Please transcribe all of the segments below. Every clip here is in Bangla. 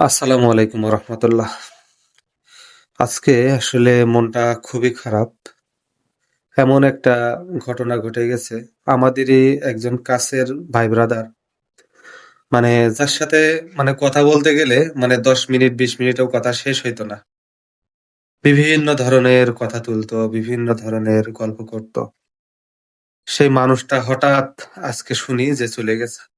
আসসালামু আলাইকুম রহমতুল্লাহ আজকে আসলে মনটা খুবই খারাপ। এমন একটা ঘটনা ঘটে গেছে। আমাদেরই একজন কাছের ভাই ব্রাদার মানে যার সাথে মানে কথা বলতে গেলে মানে দশ মিনিট, বিশ মিনিটেও কথা শেষ হইতো না। বিভিন্ন ধরনের কথা তুলতো, বিভিন্ন ধরনের গল্প করত। সেই মানুষটা হঠাৎ আজকে শুনি যে চলে গেছে।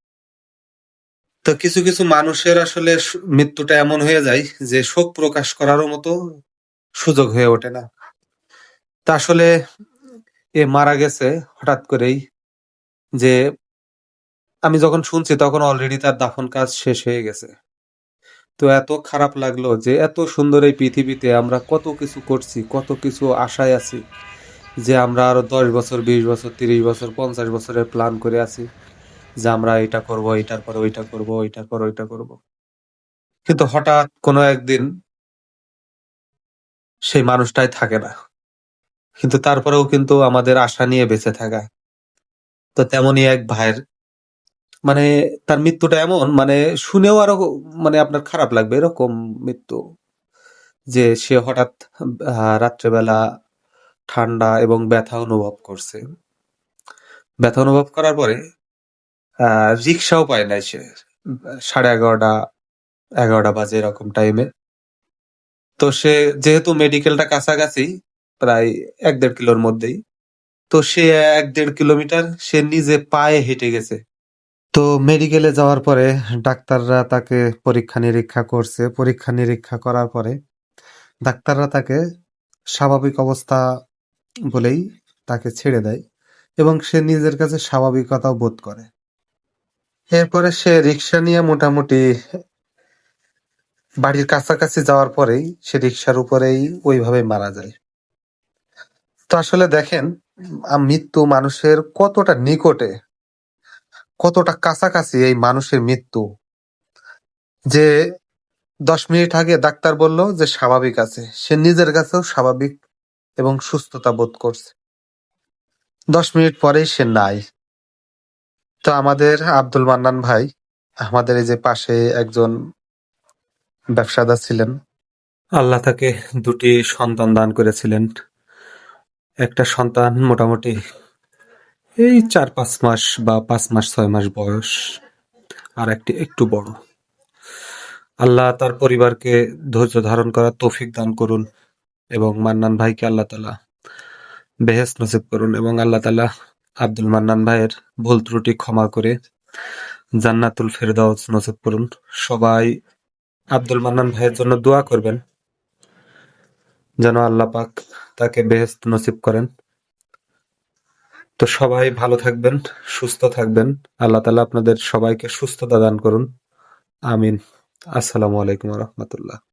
তো কিছু কিছু মানুষের আসলে মৃত্যুটা এমন হয়ে যায় যে শোক প্রকাশ করারও মতো সুযোগ হয়ে ওঠে না। তা আসলে এ মারা গেছে হঠাৎ করেই যে আমি যখন শুনছি তখন অলরেডি তার দাফন কাজ শেষ হয়ে গেছে। তো এত খারাপ লাগল যে এত সুন্দর এই পৃথিবীতে আমরা কত কিছু করছি, কত কিছু আশায় আছি যে আমরা আরও দশ বছর, বিশ বছর, তিরিশ বছর, পঞ্চাশ বছরের প্ল্যান করে আছি। যে আমরা এটা করব, এটার পর ওইটা করব, ওইটার পর ওইটা করব। কিন্তু হঠাৎ কোনো একদিন সেই মানুষটাই থাকে না। কিন্তু তারপরেও কিন্তু আমাদের আশা নিয়ে বেঁচে থাকা। তো তেমনই এক ভাইয়ের মানে তার মৃত্যুটা এমন মানে শুনেও আরও মানে আপনার খারাপ লাগবে এরকম মৃত্যু, যে সে হঠাৎ রাত্রেবেলা ঠান্ডা এবং ব্যথা অনুভব করছে। ব্যথা অনুভব করার পরে রিক্সাও পায় নাই সে, সাড়ে এগারোটা এগারোটা বাজে এরকম টাইমে তো সে যেহেতু মেডিকেলটা কাছাকাছি, প্রায় এক দেড় কিলোর মধ্যেই, তো সে এক দেড় কিলোমিটার সে নিজে পায়ে হেঁটে গেছে। তো মেডিকেলে যাওয়ার পরে ডাক্তাররা তাকে পরীক্ষা নিরীক্ষা করছে। পরীক্ষা নিরীক্ষা করার পরে ডাক্তাররা তাকে স্বাভাবিক অবস্থা বলেই তাকে ছেড়ে দেয় এবং সে নিজের কাছে স্বাভাবিকতাও বোধ করে। এরপরে সে রিক্সা নিয়ে মোটামুটি বাড়ির কাছাকাছি যাওয়ার পরেই সে রিক্সার উপরেই ওইভাবে মারা যায়। তো আসলে দেখেন মৃত্যু মানুষের কতটা নিকটে, কতটা কাছাকাছি এই মানুষের মৃত্যু। যে দশ মিনিট আগে ডাক্তার বলল যে স্বাভাবিক আছে, সে নিজের কাছেও স্বাভাবিক এবং সুস্থতা বোধ করছে। দশ মিনিট পরেই সে নাই। তো আমাদের আব্দুল মান্নান ভাই আমাদের এই যে পাশে একজন ব্যবসাদার ছিলেন। আল্লাহ তাকে দুটি সন্তান দান করেছিলেন। একটা সন্তান মোটামুটি এই চার পাঁচ মাস বা পাঁচ মাস ছয় মাস বয়স, আর একটি একটু বড়। আল্লাহ তার পরিবারকে ধৈর্য ধারণ করার তৌফিক দান করুন এবং মান্নান ভাইকে আল্লাহ তালা বেহেস নসিব করুন এবং আল্লাহ তালা আব্দুল মান্নান ভাইয়ের ভুল ত্রুটি ক্ষমা করে জান্নাতুল ফেরদাউস নসিব করুন। সবাই আব্দুল মান্নান ভাইয়ের জন্য দোয়া করবেন, যেন আল্লাহ পাক তাকে বেহেস্ত নসিব করেন। তো সবাই ভালো থাকবেন, সুস্থ থাকবেন। আল্লাহ তালা আপনাদের সবাইকে সুস্থতা দান করুন। আমিন। আসসালামু আলাইকুম রহমতুল্লাহ।